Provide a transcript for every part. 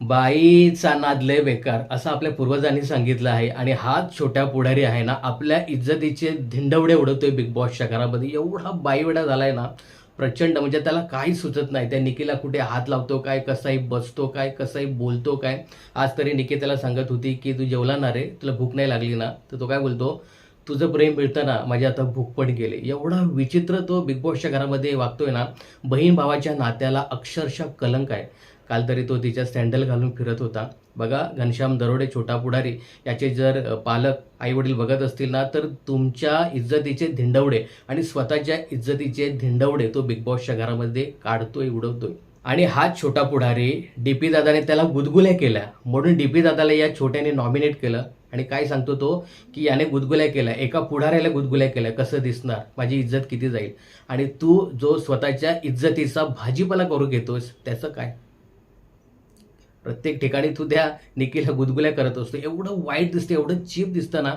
बाईचा नाद लय बेकार असं आपल्या पूर्वजांनी सांगितलं आहे. आणि हाच छोट्या पुढारी आहे ना आपल्या इज्जतीचे धिंडवडे उडवतोय बिग बॉसच्या घरामध्ये. एवढा बाईवेडा झालाय ना प्रचंड म्हणजे त्याला काही सुचत नाही. त्या निकीला कुठे हात लावतो काय कसाही बसतो काय कसाही बोलतो काय? आज तरी निकी त्याला सांगत होती की तू जेवला ना रे? तुला भूक नाही लागली ना? तर तो काय बोलतो तुझं प्रेम मिळताना माझ्या आता भूक पण गेले. एवढा विचित्र तो बिग बॉसच्या घरामध्ये वागतोय ना बहीण भावाच्या नात्याला अक्षरशः कलंक आहे. काल तरी तो तिच्या सँडल घालून फिरत होता. बघा घनश्याम दरोडे छोटा पुढारी याचे जर पालक आईवडील बघत असतील ना तर तुमच्या इज्जतीचे धिंडवडे आणि स्वतःच्या इज्जतीचे धिंडवडे तो बिग बॉसच्या घरामध्ये काढतोय उडवतोय. आणि हा छोटा पुढारी डी पी दादाने त्याला गुदगुल्या केल्या. म्हणून डी पी दादाला या छोट्याने नॉमिनेट केलं. आणि काय सांगतो तो की याने गुदगुल्या केल्या. एका पुढाऱ्याला गुदगुल्या केल्या. कसं दिसणार? माझी इज्जत किती जाईल? आणि तू जो स्वतःच्या इज्जतीचा भाजीपाला करू घेतोस त्याचं काय? प्रत्येक ठिकाणी तू त्या निकीला गुदगुल्या करत असतो. एवढं वाईट दिसतं एवढं चीप दिसतं ना.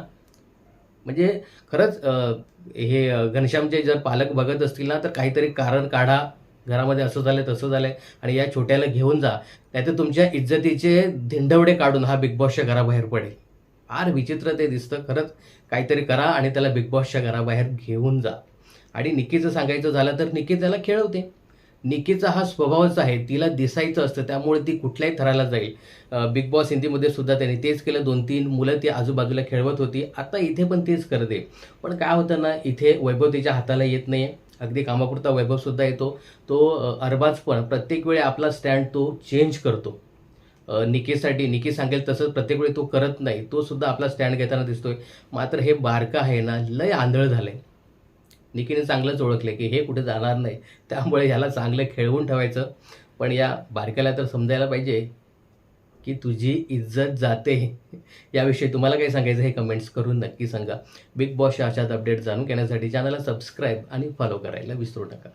म्हणजे खरंच हे घनश्यामचे जर पालक बघत असतील ना तर काहीतरी कारण काढा. घरामध्ये असं झालं तसं झालंय. आणि या छोट्याला घेऊन जा. नाहीतर तुमच्या इज्जतीचे धिंडवडे काढून हा बिग बॉसच्या घराबाहेर पडेल. फार विचित्र ते दिसतं. खरंच काहीतरी करा आणि त्याला बिग बॉसच्या घराबाहेर घेऊन जा. आणि निकीचं सांगायचं झालं तर निकी त्याला खेळवते. निकीचा हा स्वभावच आहे तिला दिसायचं असतं त्यामुळे ती कुठल्याही थराला जाईल. बिग बॉस हिंदीमध्ये सुद्धा त्यांनी तेच केलं. दोन तीन मुलं ती आजूबाजूला खेळवत होती. आता इथे पण तेच करते. पण काय होतं ना इथे वैभव तिच्या हाताला येत नाही अगदी कामापुरता वैभवसुद्धा येतो. तो अरबाज पण प्रत्येक वेळी आपला स्टँड तो चेंज करतो. निकेसाठी निके सांगेल तसंच प्रत्येक वेळी तो करत नाही तो सुद्धा आपला स्टँड घेताना दिसतोय. मात्र हे बारका आहे ना लय आंधळ झालंय. निकीने चांगलंच ओळखले की हे कुठे जाणार नाही. त्यामुळे ह्याला चांगलं खेळवून ठेवायचं. पण या बारक्याला तर समजायला पाहिजे की तुझी इज्जत जाते. याविषयी तुम्हाला काही सांगायचं हे कमेंट्स करून नक्की सांगा. बिग बॉसच्या अशाच अपडेट जाणून घेण्यासाठी चॅनलला सबस्क्राईब आणि फॉलो करायला विसरू नका.